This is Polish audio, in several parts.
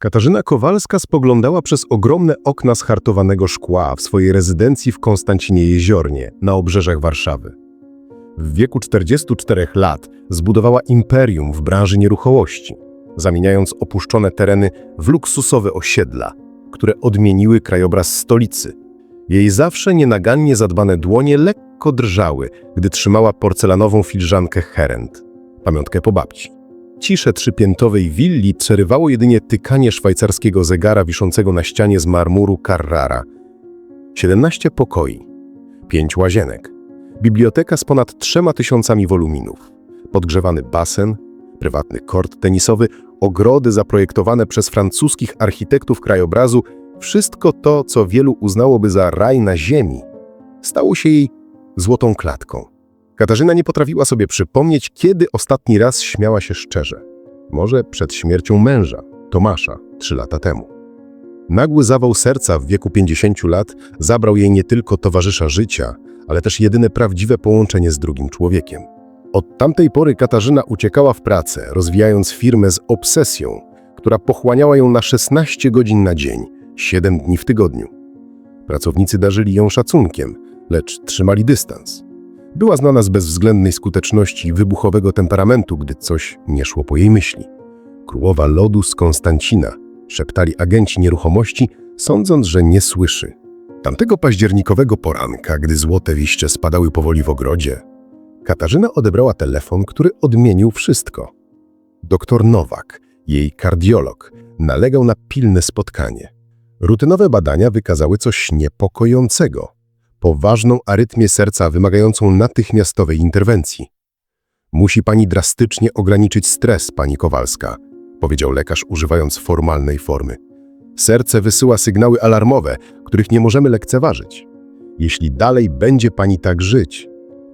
Katarzyna Kowalska spoglądała przez ogromne okna z hartowanego szkła w swojej rezydencji w Konstancinie Jeziornie na obrzeżach Warszawy. W wieku 44 lat zbudowała imperium w branży nieruchomości, zamieniając opuszczone tereny w luksusowe osiedla, które odmieniły krajobraz stolicy. Jej zawsze nienagannie zadbane dłonie lekko drżały, gdy trzymała porcelanową filiżankę Herend, pamiątkę po babci. Ciszę trzypiętowej willi przerywało jedynie tykanie szwajcarskiego zegara wiszącego na ścianie z marmuru Carrara. 17 pokoi, 5 łazienek, biblioteka z ponad trzema tysiącami woluminów, podgrzewany basen, prywatny kort tenisowy, ogrody zaprojektowane przez francuskich architektów krajobrazu, wszystko to, co wielu uznałoby za raj na ziemi, stało się jej złotą klatką. Katarzyna nie potrafiła sobie przypomnieć, kiedy ostatni raz śmiała się szczerze. Może przed śmiercią męża, Tomasza, trzy lata temu. Nagły zawał serca w wieku 50 lat zabrał jej nie tylko towarzysza życia, ale też jedyne prawdziwe połączenie z drugim człowiekiem. Od tamtej pory Katarzyna uciekała w pracę, rozwijając firmę z obsesją, która pochłaniała ją na 16 godzin na dzień, 7 dni w tygodniu. Pracownicy darzyli ją szacunkiem, lecz trzymali dystans. Była znana z bezwzględnej skuteczności i wybuchowego temperamentu, gdy coś nie szło po jej myśli. Królowa lodu z Konstancina, szeptali agenci nieruchomości, sądząc, że nie słyszy. Tamtego październikowego poranka, gdy złote liście spadały powoli w ogrodzie, Katarzyna odebrała telefon, który odmienił wszystko. Doktor Nowak, jej kardiolog, nalegał na pilne spotkanie. Rutynowe badania wykazały coś niepokojącego. Poważną arytmię serca wymagającą natychmiastowej interwencji. Musi pani drastycznie ograniczyć stres, pani Kowalska, powiedział lekarz używając formalnej formy. Serce wysyła sygnały alarmowe, których nie możemy lekceważyć. Jeśli dalej będzie pani tak żyć,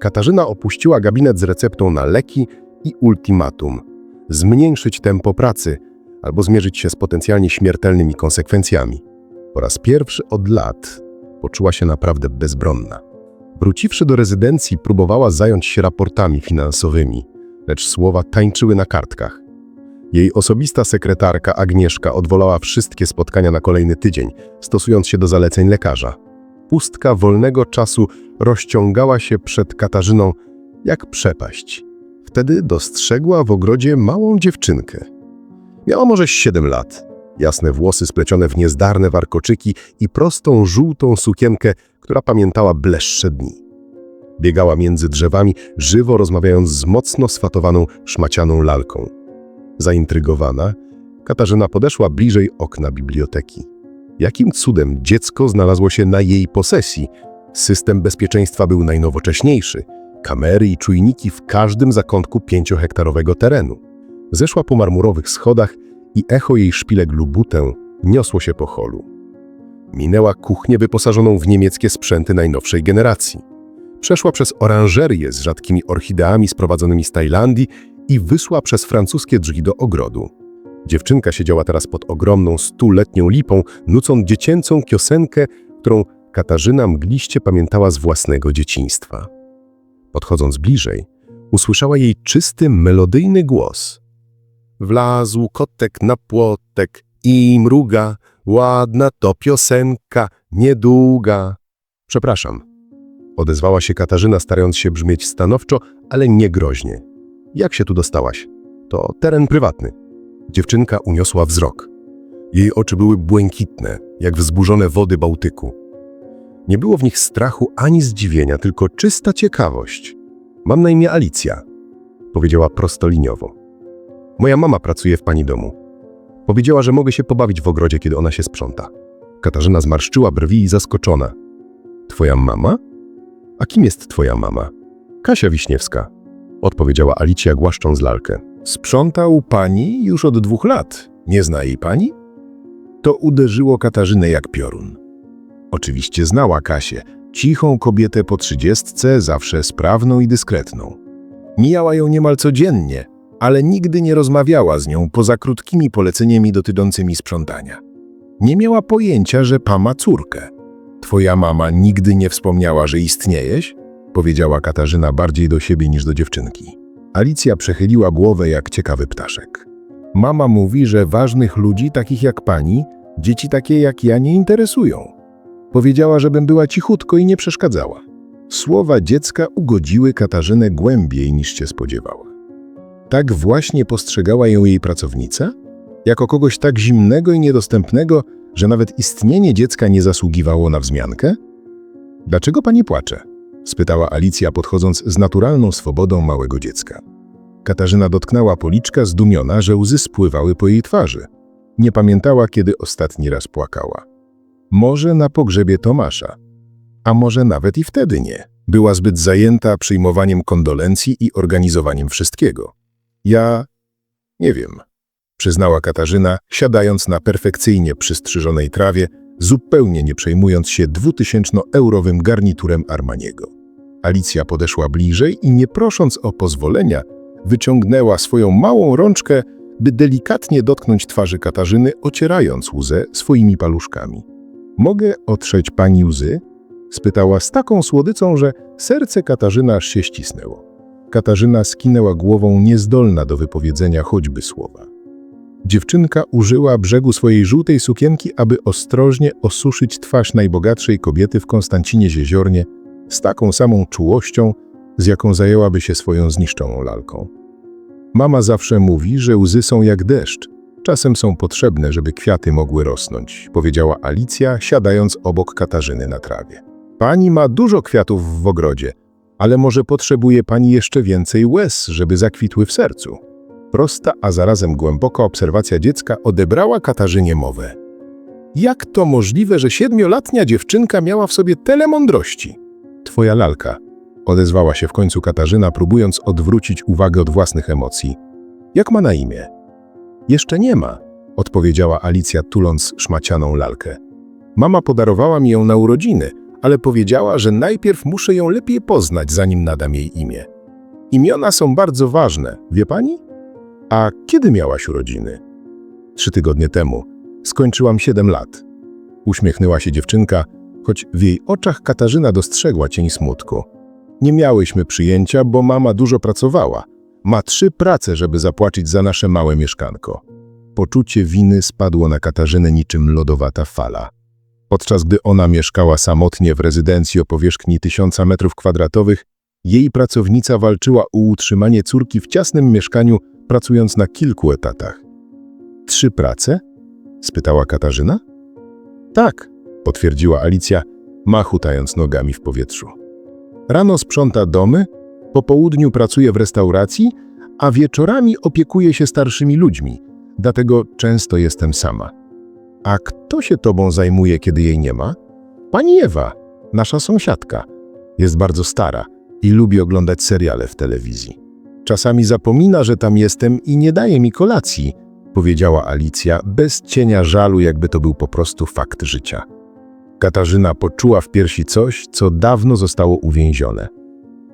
Katarzyna opuściła gabinet z receptą na leki i ultimatum: zmniejszyć tempo pracy albo zmierzyć się z potencjalnie śmiertelnymi konsekwencjami. Po raz pierwszy od lat poczuła się naprawdę bezbronna. Wróciwszy do rezydencji, próbowała zająć się raportami finansowymi, lecz słowa tańczyły na kartkach. Jej osobista sekretarka Agnieszka odwolała wszystkie spotkania na kolejny tydzień, stosując się do zaleceń lekarza. Pustka wolnego czasu rozciągała się przed Katarzyną jak przepaść. Wtedy dostrzegła w ogrodzie małą dziewczynkę. Miała może 7 lat. Jasne włosy splecione w niezdarne warkoczyki i prostą, żółtą sukienkę, która pamiętała bleszcze dni. Biegała między drzewami, żywo rozmawiając z mocno swatowaną, szmacianą lalką. Zaintrygowana, Katarzyna podeszła bliżej okna biblioteki. Jakim cudem dziecko znalazło się na jej posesji? System bezpieczeństwa był najnowocześniejszy. Kamery i czujniki w każdym zakątku pięciohektarowego terenu. Zeszła po marmurowych schodach i echo jej szpilek lubutę niosło się po holu. Minęła kuchnię wyposażoną w niemieckie sprzęty najnowszej generacji. Przeszła przez oranżerię z rzadkimi orchideami sprowadzonymi z Tajlandii i wyszła przez francuskie drzwi do ogrodu. Dziewczynka siedziała teraz pod ogromną stuletnią lipą, nucąc dziecięcą kiosenkę, którą Katarzyna mgliście pamiętała z własnego dzieciństwa. Podchodząc bliżej, usłyszała jej czysty, melodyjny głos. Wlazł kotek na płotek i mruga, ładna to piosenka, niedługa. Przepraszam, odezwała się Katarzyna, starając się brzmieć stanowczo, ale nie groźnie. Jak się tu dostałaś? To teren prywatny. Dziewczynka uniosła wzrok. Jej oczy były błękitne, jak wzburzone wody Bałtyku. Nie było w nich strachu ani zdziwienia, tylko czysta ciekawość. Mam na imię Alicja, powiedziała prostoliniowo. Moja mama pracuje w pani domu. Powiedziała, że mogę się pobawić w ogrodzie, kiedy ona się sprząta. Katarzyna zmarszczyła brwi i zaskoczona. Twoja mama? A kim jest twoja mama? Kasia Wiśniewska, odpowiedziała Alicja głaszcząc lalkę. Sprzątał pani już od dwóch lat. Nie zna jej pani? To uderzyło Katarzynę jak piorun. Oczywiście znała Kasię, cichą kobietę po trzydziestce, zawsze sprawną i dyskretną. Mijała ją niemal codziennie, ale nigdy nie rozmawiała z nią poza krótkimi poleceniami dotyczącymi sprzątania. Nie miała pojęcia, że pa ma córkę. Twoja mama nigdy nie wspomniała, że istniejesz? Powiedziała Katarzyna bardziej do siebie niż do dziewczynki. Alicja przechyliła głowę jak ciekawy ptaszek. Mama mówi, że ważnych ludzi takich jak pani, dzieci takie jak ja nie interesują. Powiedziała, żebym była cichutko i nie przeszkadzała. Słowa dziecka ugodziły Katarzynę głębiej niż się spodziewała. Tak właśnie postrzegała ją jej pracownica? Jako kogoś tak zimnego i niedostępnego, że nawet istnienie dziecka nie zasługiwało na wzmiankę? Dlaczego pani płacze? spytała Alicja, podchodząc z naturalną swobodą małego dziecka. Katarzyna dotknęła policzka, zdumiona, że łzy spływały po jej twarzy. Nie pamiętała, kiedy ostatni raz płakała. Może na pogrzebie Tomasza, a może nawet i wtedy nie. Była zbyt zajęta przyjmowaniem kondolencji i organizowaniem wszystkiego. Ja nie wiem, przyznała Katarzyna, siadając na perfekcyjnie przystrzyżonej trawie, zupełnie nie przejmując się dwutysięczno-eurowym garniturem Armaniego. Alicja podeszła bliżej i nie prosząc o pozwolenia, wyciągnęła swoją małą rączkę, by delikatnie dotknąć twarzy Katarzyny, ocierając łzę swoimi paluszkami. Mogę otrzeć pani łzy? spytała z taką słodycą, że serce Katarzyna aż się ścisnęło. Katarzyna skinęła głową, niezdolna do wypowiedzenia choćby słowa. Dziewczynka użyła brzegu swojej żółtej sukienki, aby ostrożnie osuszyć twarz najbogatszej kobiety w Konstancinie Jeziornie z taką samą czułością, z jaką zajęłaby się swoją zniszczoną lalką. Mama zawsze mówi, że łzy są jak deszcz. Czasem są potrzebne, żeby kwiaty mogły rosnąć, powiedziała Alicja, siadając obok Katarzyny na trawie. Pani ma dużo kwiatów w ogrodzie, ale może potrzebuje pani jeszcze więcej łez, żeby zakwitły w sercu. Prosta, a zarazem głęboka obserwacja dziecka odebrała Katarzynie mowę. Jak to możliwe, że siedmiolatnia dziewczynka miała w sobie tyle mądrości? Twoja lalka, odezwała się w końcu Katarzyna, próbując odwrócić uwagę od własnych emocji. Jak ma na imię? Jeszcze nie ma, odpowiedziała Alicja, tuląc szmacianą lalkę. Mama podarowała mi ją na urodziny, ale powiedziała, że najpierw muszę ją lepiej poznać, zanim nadam jej imię. Imiona są bardzo ważne, wie pani? A kiedy miałaś urodziny? Trzy tygodnie temu. Skończyłam siedem lat. Uśmiechnęła się dziewczynka, choć w jej oczach Katarzyna dostrzegła cień smutku. Nie miałyśmy przyjęcia, bo mama dużo pracowała. Ma trzy prace, żeby zapłacić za nasze małe mieszkanko. Poczucie winy spadło na Katarzynę niczym lodowata fala. Podczas gdy ona mieszkała samotnie w rezydencji o powierzchni tysiąca metrów kwadratowych, jej pracownica walczyła o utrzymanie córki w ciasnym mieszkaniu, pracując na kilku etatach. Trzy prace? spytała Katarzyna. Tak, potwierdziła Alicja, machutając nogami w powietrzu. Rano sprząta domy, po południu pracuje w restauracji, a wieczorami opiekuje się starszymi ludźmi, dlatego często jestem sama. A kto się tobą zajmuje, kiedy jej nie ma? Pani Ewa, nasza sąsiadka. Jest bardzo stara i lubi oglądać seriale w telewizji. Czasami zapomina, że tam jestem i nie daje mi kolacji, powiedziała Alicja, bez cienia żalu, jakby to był po prostu fakt życia. Katarzyna poczuła w piersi coś, co dawno zostało uwięzione.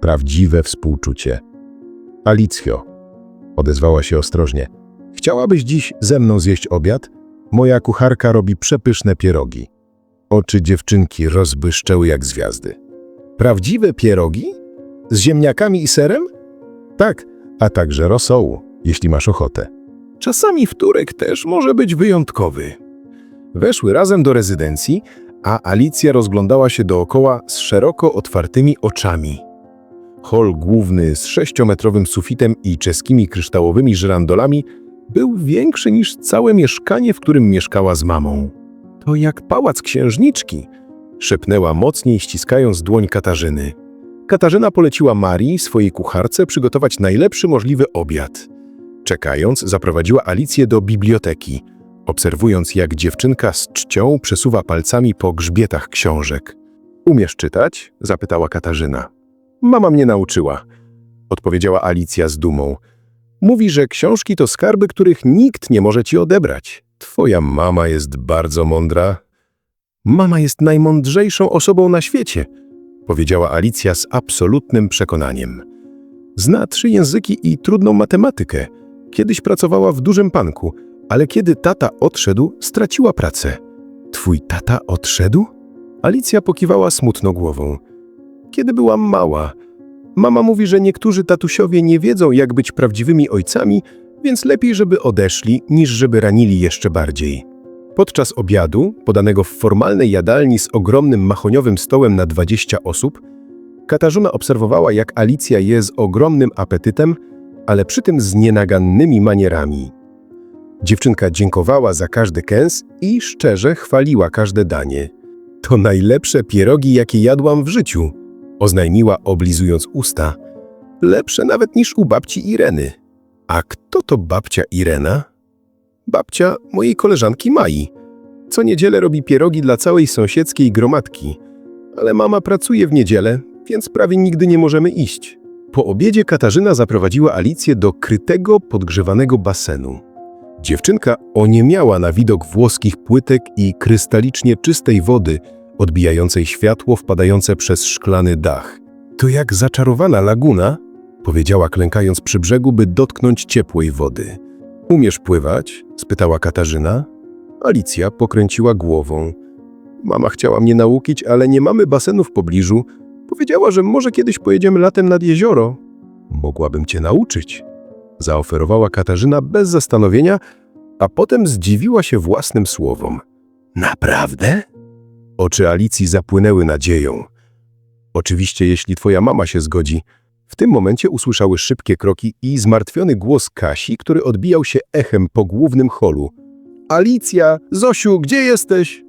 Prawdziwe współczucie. Alicjo, odezwała się ostrożnie, chciałabyś dziś ze mną zjeść obiad? Moja kucharka robi przepyszne pierogi. Oczy dziewczynki rozbłyszczęły jak gwiazdy. Prawdziwe pierogi? Z ziemniakami i serem? Tak, a także rosołu, jeśli masz ochotę. Czasami wtórek też może być wyjątkowy. Weszły razem do rezydencji, a Alicja rozglądała się dookoła z szeroko otwartymi oczami. Hol główny z sześciometrowym sufitem i czeskimi kryształowymi żyrandolami był większy niż całe mieszkanie, w którym mieszkała z mamą. To jak pałac księżniczki, szepnęła mocniej, ściskając dłoń Katarzyny. Katarzyna poleciła Marii, swojej kucharce, przygotować najlepszy możliwy obiad. Czekając, zaprowadziła Alicję do biblioteki, obserwując jak dziewczynka z czcią przesuwa palcami po grzbietach książek. Umiesz czytać? zapytała Katarzyna. Mama mnie nauczyła, odpowiedziała Alicja z dumą. Mówi, że książki to skarby, których nikt nie może ci odebrać. Twoja mama jest bardzo mądra. Mama jest najmądrzejszą osobą na świecie, powiedziała Alicja z absolutnym przekonaniem. Zna trzy języki i trudną matematykę. Kiedyś pracowała w dużym banku, ale kiedy tata odszedł, straciła pracę. Twój tata odszedł? Alicja pokiwała smutno głową. Kiedy byłam mała. Mama mówi, że niektórzy tatusiowie nie wiedzą, jak być prawdziwymi ojcami więc lepiej, żeby odeszli, niż żeby ranili jeszcze bardziej. Podczas obiadu, podanego w formalnej jadalni z ogromnym mahoniowym stołem na 20 osób, Katarzyna obserwowała, jak Alicja je z ogromnym apetytem, ale przy tym z nienagannymi manierami. Dziewczynka dziękowała za każdy kęs i szczerze chwaliła każde danie. To najlepsze pierogi, jakie jadłam w życiu, oznajmiła oblizując usta. Lepsze nawet niż u babci Ireny. A kto to babcia Irena? Babcia mojej koleżanki Mai. Co niedzielę robi pierogi dla całej sąsiedzkiej gromadki. Ale mama pracuje w niedzielę, więc prawie nigdy nie możemy iść. Po obiedzie Katarzyna zaprowadziła Alicję do krytego, podgrzewanego basenu. Dziewczynka oniemiała na widok włoskich płytek i krystalicznie czystej wody, odbijającej światło wpadające przez szklany dach. To jak zaczarowana laguna, powiedziała klękając przy brzegu, by dotknąć ciepłej wody. Umiesz pływać? spytała Katarzyna. Alicja pokręciła głową. Mama chciała mnie nauczyć, ale nie mamy basenu w pobliżu. Powiedziała, że może kiedyś pojedziemy latem nad jezioro. Mogłabym cię nauczyć, zaoferowała Katarzyna bez zastanowienia, a potem zdziwiła się własnym słowom. Naprawdę? Oczy Alicji zapłynęły nadzieją. Oczywiście, jeśli twoja mama się zgodzi. W tym momencie usłyszały szybkie kroki i zmartwiony głos Kasi, który odbijał się echem po głównym holu. Alicja, Zosiu, gdzie jesteś?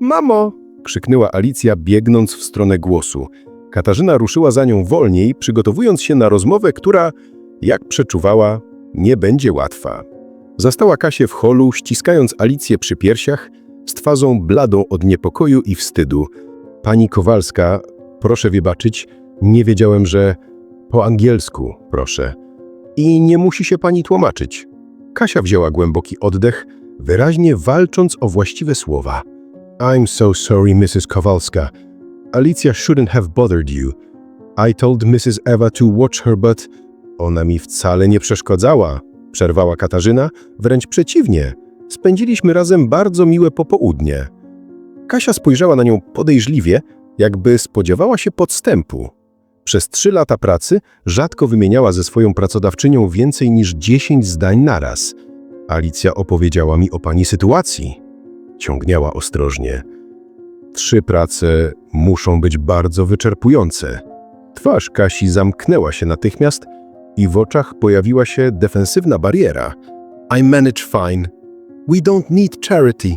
Mamo! krzyknęła Alicja, biegnąc w stronę głosu. Katarzyna ruszyła za nią wolniej, przygotowując się na rozmowę, która, jak przeczuwała, nie będzie łatwa. Zastała Kasię w holu, ściskając Alicję przy piersiach, z twarzą bladą od niepokoju i wstydu. Pani Kowalska, proszę wybaczyć, nie wiedziałem, że... Po angielsku, proszę. I nie musi się pani tłumaczyć. Kasia wzięła głęboki oddech, wyraźnie walcząc o właściwe słowa. I'm so sorry, Mrs. Kowalska. Alicia shouldn't have bothered you. I told Mrs. Eva to watch her, but... Ona mi wcale nie przeszkadzała, przerwała Katarzyna, wręcz przeciwnie. Spędziliśmy razem bardzo miłe popołudnie. Kasia spojrzała na nią podejrzliwie, jakby spodziewała się podstępu. Przez trzy lata pracy rzadko wymieniała ze swoją pracodawczynią więcej niż dziesięć zdań naraz. Alicja opowiedziała mi o pani sytuacji. Ciągnęła ostrożnie. Trzy prace muszą być bardzo wyczerpujące. Twarz Kasi zamknęła się natychmiast i w oczach pojawiła się defensywna bariera. I manage fine. We don't need charity.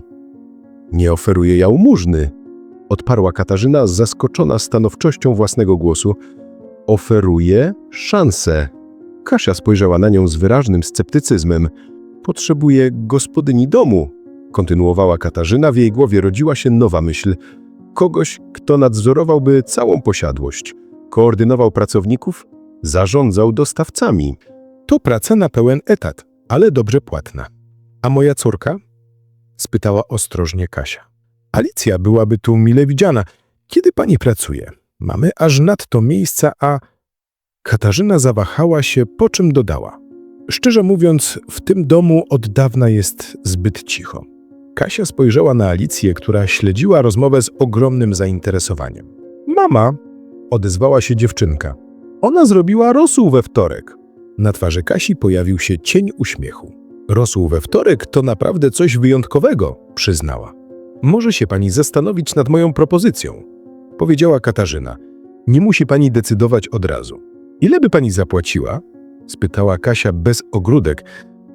Nie oferuję jałmużny, odparła Katarzyna, zaskoczona stanowczością własnego głosu. Oferuję szansę. Kasia spojrzała na nią z wyraźnym sceptycyzmem. Potrzebuję gospodyni domu, kontynuowała Katarzyna. W jej głowie rodziła się nowa myśl. Kogoś, kto nadzorowałby całą posiadłość, koordynował pracowników, zarządzał dostawcami. To praca na pełen etat, ale dobrze płatna. A moja córka? spytała ostrożnie Kasia. Alicja byłaby tu mile widziana. Kiedy pani pracuje? Mamy aż nadto miejsca, a... Katarzyna zawahała się, po czym dodała. Szczerze mówiąc, w tym domu od dawna jest zbyt cicho. Kasia spojrzała na Alicję, która śledziła rozmowę z ogromnym zainteresowaniem. Mama, odezwała się dziewczynka. Ona zrobiła rosół we wtorek. Na twarzy Kasi pojawił się cień uśmiechu. Rosół we wtorek to naprawdę coś wyjątkowego, przyznała. Może się pani zastanowić nad moją propozycją, powiedziała Katarzyna. Nie musi pani decydować od razu. Ile by pani zapłaciła? spytała Kasia bez ogródek,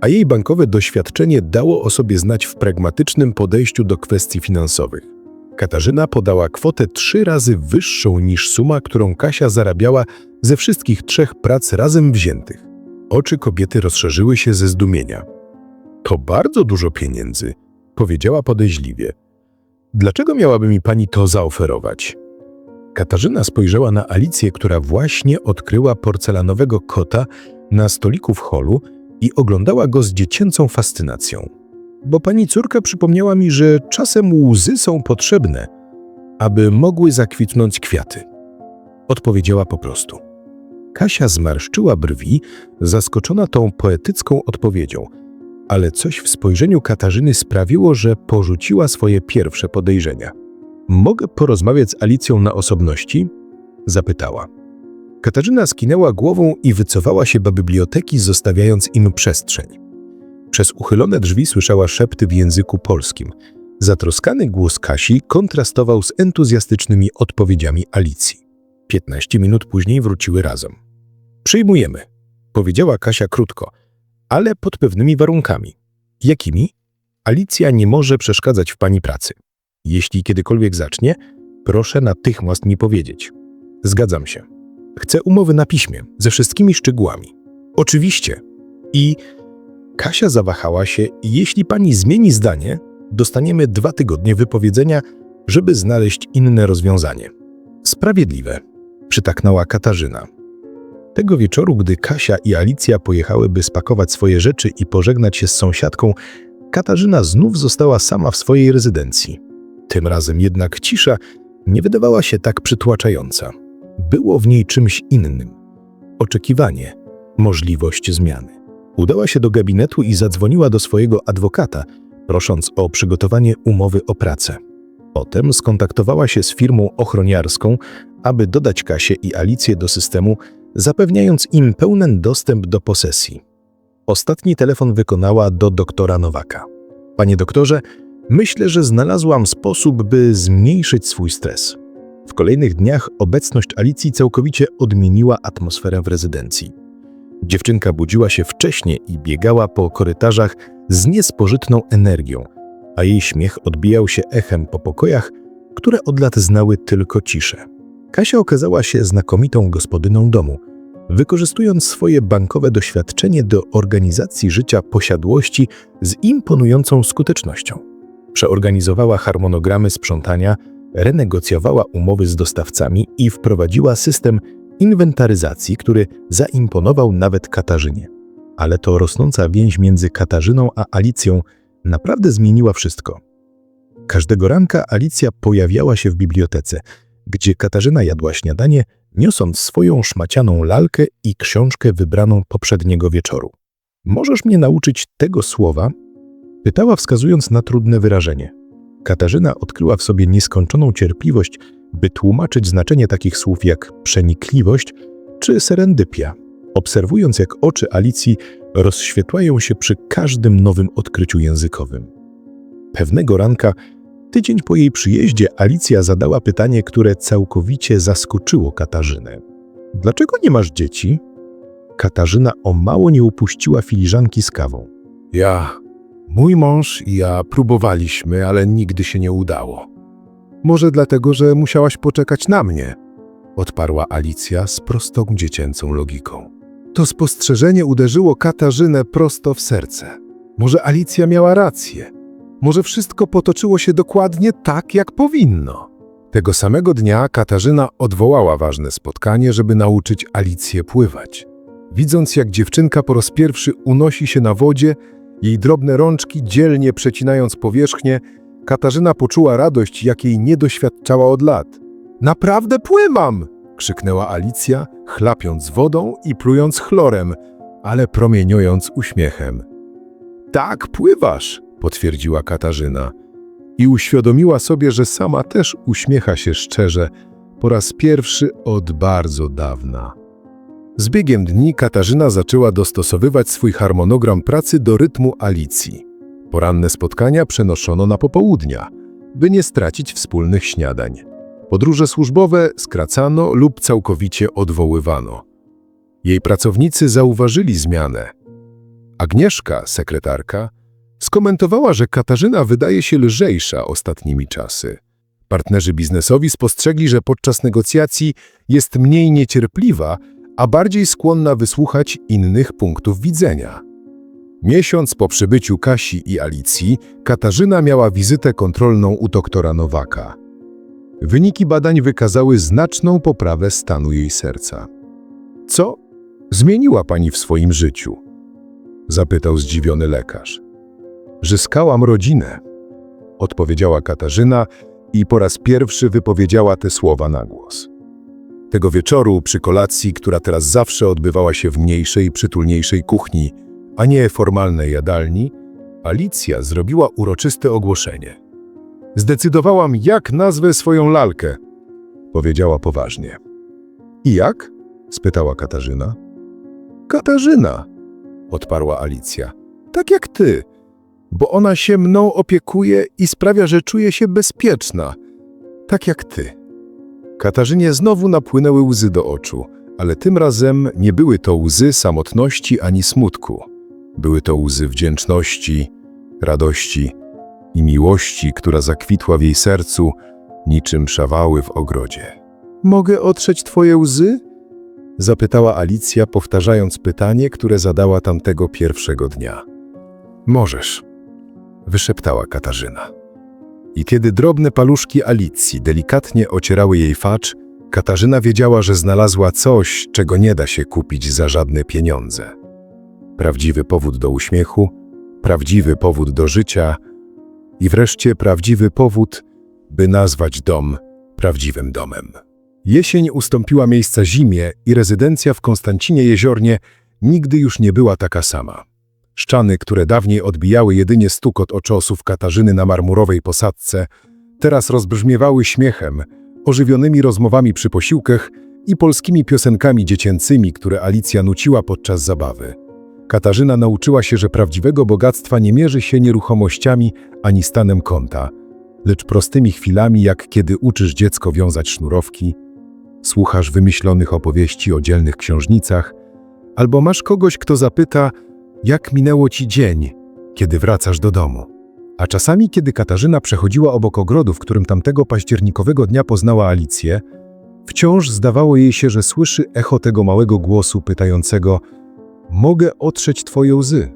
a jej bankowe doświadczenie dało o sobie znać w pragmatycznym podejściu do kwestii finansowych. Katarzyna podała kwotę trzy razy wyższą niż suma, którą Kasia zarabiała ze wszystkich trzech prac razem wziętych. Oczy kobiety rozszerzyły się ze zdumienia. To bardzo dużo pieniędzy, powiedziała podejrzliwie. Dlaczego miałaby mi pani to zaoferować? Katarzyna spojrzała na Alicję, która właśnie odkryła porcelanowego kota na stoliku w holu i oglądała go z dziecięcą fascynacją. Bo pani córka przypomniała mi, że czasem łzy są potrzebne, aby mogły zakwitnąć kwiaty. Odpowiedziała po prostu. Kasia zmarszczyła brwi, zaskoczona tą poetycką odpowiedzią, ale coś w spojrzeniu Katarzyny sprawiło, że porzuciła swoje pierwsze podejrzenia. Mogę porozmawiać z Alicją na osobności? Zapytała. Katarzyna skinęła głową i wycofała się do biblioteki, zostawiając im przestrzeń. Przez uchylone drzwi słyszała szepty w języku polskim. Zatroskany głos Kasi kontrastował z entuzjastycznymi odpowiedziami Alicji. 15 minut później wróciły razem. Przyjmujemy, powiedziała Kasia krótko, ale pod pewnymi warunkami. Jakimi? Alicja nie może przeszkadzać w pani pracy. Jeśli kiedykolwiek zacznie, proszę natychmiast mi powiedzieć. Zgadzam się. Chcę umowy na piśmie, ze wszystkimi szczegółami. Oczywiście. I Kasia zawahała się jeśli pani zmieni zdanie, dostaniemy dwa tygodnie wypowiedzenia, żeby znaleźć inne rozwiązanie. Sprawiedliwe, przytaknęła Katarzyna. Tego wieczoru, gdy Kasia i Alicja pojechały, by spakować swoje rzeczy i pożegnać się z sąsiadką, Katarzyna znów została sama w swojej rezydencji. Tym razem jednak cisza nie wydawała się tak przytłaczająca. Było w niej czymś innym. Oczekiwanie, możliwość zmiany. Udała się do gabinetu i zadzwoniła do swojego adwokata, prosząc o przygotowanie umowy o pracę. Potem skontaktowała się z firmą ochroniarską, aby dodać Kasię i Alicję do systemu, zapewniając im pełen dostęp do posesji. Ostatni telefon wykonała do doktora Nowaka. Panie doktorze, myślę, że znalazłam sposób, by zmniejszyć swój stres. W kolejnych dniach obecność Alicji całkowicie odmieniła atmosferę w rezydencji. Dziewczynka budziła się wcześnie i biegała po korytarzach z niespożytną energią, a jej śmiech odbijał się echem po pokojach, które od lat znały tylko ciszę. Kasia okazała się znakomitą gospodyną domu, wykorzystując swoje bankowe doświadczenie do organizacji życia posiadłości z imponującą skutecznością. Przeorganizowała harmonogramy sprzątania, renegocjowała umowy z dostawcami i wprowadziła system inwentaryzacji, który zaimponował nawet Katarzynie. Ale to rosnąca więź między Katarzyną a Alicją naprawdę zmieniła wszystko. Każdego ranka Alicja pojawiała się w bibliotece, gdzie Katarzyna jadła śniadanie, niosąc swoją szmacianą lalkę i książkę wybraną poprzedniego wieczoru. Możesz mnie nauczyć tego słowa? Pytała, wskazując na trudne wyrażenie. Katarzyna odkryła w sobie nieskończoną cierpliwość, by tłumaczyć znaczenie takich słów jak przenikliwość czy serendypia, obserwując jak oczy Alicji rozświetlają się przy każdym nowym odkryciu językowym. Pewnego ranka, tydzień po jej przyjeździe, Alicja zadała pytanie, które całkowicie zaskoczyło Katarzynę. Dlaczego nie masz dzieci? Katarzyna o mało nie upuściła filiżanki z kawą. Ja, mój mąż i ja próbowaliśmy, ale nigdy się nie udało. Może dlatego, że musiałaś poczekać na mnie, odparła Alicja z prostą dziecięcą logiką. To spostrzeżenie uderzyło Katarzynę prosto w serce. Może Alicja miała rację. Może wszystko potoczyło się dokładnie tak, jak powinno. Tego samego dnia Katarzyna odwołała ważne spotkanie, żeby nauczyć Alicję pływać. Widząc, jak dziewczynka po raz pierwszy unosi się na wodzie, jej drobne rączki dzielnie przecinając powierzchnię, Katarzyna poczuła radość, jakiej nie doświadczała od lat. Naprawdę pływam! krzyknęła Alicja, chlapiąc wodą i plując chlorem, ale promieniując uśmiechem. Tak, pływasz, potwierdziła Katarzyna i uświadomiła sobie, że sama też uśmiecha się szczerze po raz pierwszy od bardzo dawna. Z biegiem dni Katarzyna zaczęła dostosowywać swój harmonogram pracy do rytmu Alicji. Poranne spotkania przenoszono na popołudnia, by nie stracić wspólnych śniadań. Podróże służbowe skracano lub całkowicie odwoływano. Jej pracownicy zauważyli zmianę. Agnieszka, sekretarka, skomentowała, że Katarzyna wydaje się lżejsza ostatnimi czasy. Partnerzy biznesowi spostrzegli, że podczas negocjacji jest mniej niecierpliwa, a bardziej skłonna wysłuchać innych punktów widzenia. Miesiąc po przybyciu Kasi i Alicji, Katarzyna miała wizytę kontrolną u doktora Nowaka. Wyniki badań wykazały znaczną poprawę stanu jej serca. Co zmieniła pani w swoim życiu? Zapytał zdziwiony lekarz. Zyskałam rodzinę, odpowiedziała Katarzyna i po raz pierwszy wypowiedziała te słowa na głos. Tego wieczoru, przy kolacji, która teraz zawsze odbywała się w mniejszej, przytulniejszej kuchni, a nie formalnej jadalni, Alicja zrobiła uroczyste ogłoszenie. Zdecydowałam, jak nazwę swoją lalkę, powiedziała poważnie. I jak? spytała Katarzyna. Katarzyna, odparła Alicja. Tak jak ty, bo ona się mną opiekuje i sprawia, że czuję się bezpieczna. Tak jak ty. Katarzynie znowu napłynęły łzy do oczu, ale tym razem nie były to łzy samotności ani smutku. Były to łzy wdzięczności, radości i miłości, która zakwitła w jej sercu niczym szawały w ogrodzie. Mogę otrzeć twoje łzy? Zapytała Alicja, powtarzając pytanie, które zadała tamtego pierwszego dnia. Możesz, wyszeptała Katarzyna. I kiedy drobne paluszki Alicji delikatnie ocierały jej facz, Katarzyna wiedziała, że znalazła coś, czego nie da się kupić za żadne pieniądze. Prawdziwy powód do uśmiechu, prawdziwy powód do życia i wreszcie prawdziwy powód, by nazwać dom prawdziwym domem. Jesień ustąpiła miejsca zimie i rezydencja w Konstancinie Jeziornie nigdy już nie była taka sama. Szczany, które dawniej odbijały jedynie stukot oczosów Katarzyny na marmurowej posadzce, teraz rozbrzmiewały śmiechem, ożywionymi rozmowami przy posiłkach i polskimi piosenkami dziecięcymi, które Alicja nuciła podczas zabawy. Katarzyna nauczyła się, że prawdziwego bogactwa nie mierzy się nieruchomościami ani stanem konta, lecz prostymi chwilami, jak kiedy uczysz dziecko wiązać sznurowki, słuchasz wymyślonych opowieści o dzielnych księżnicach, albo masz kogoś, kto zapyta, jak minęło ci dzień, kiedy wracasz do domu. A czasami, kiedy Katarzyna przechodziła obok ogrodu, w którym tamtego październikowego dnia poznała Alicję, wciąż zdawało jej się, że słyszy echo tego małego głosu pytającego: Mogę otrzeć twoje łzy?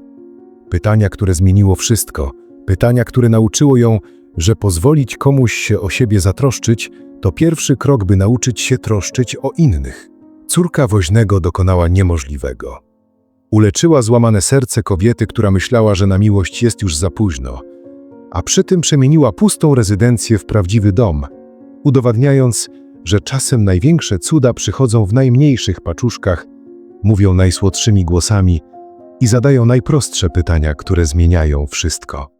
Pytania, które zmieniło wszystko, pytania, które nauczyło ją, że pozwolić komuś się o siebie zatroszczyć, to pierwszy krok, by nauczyć się troszczyć o innych. Córka woźnego dokonała niemożliwego. Uleczyła złamane serce kobiety, która myślała, że na miłość jest już za późno, a przy tym przemieniła pustą rezydencję w prawdziwy dom, udowadniając, że czasem największe cuda przychodzą w najmniejszych paczuszkach, mówią najsłodszymi głosami i zadają najprostsze pytania, które zmieniają wszystko.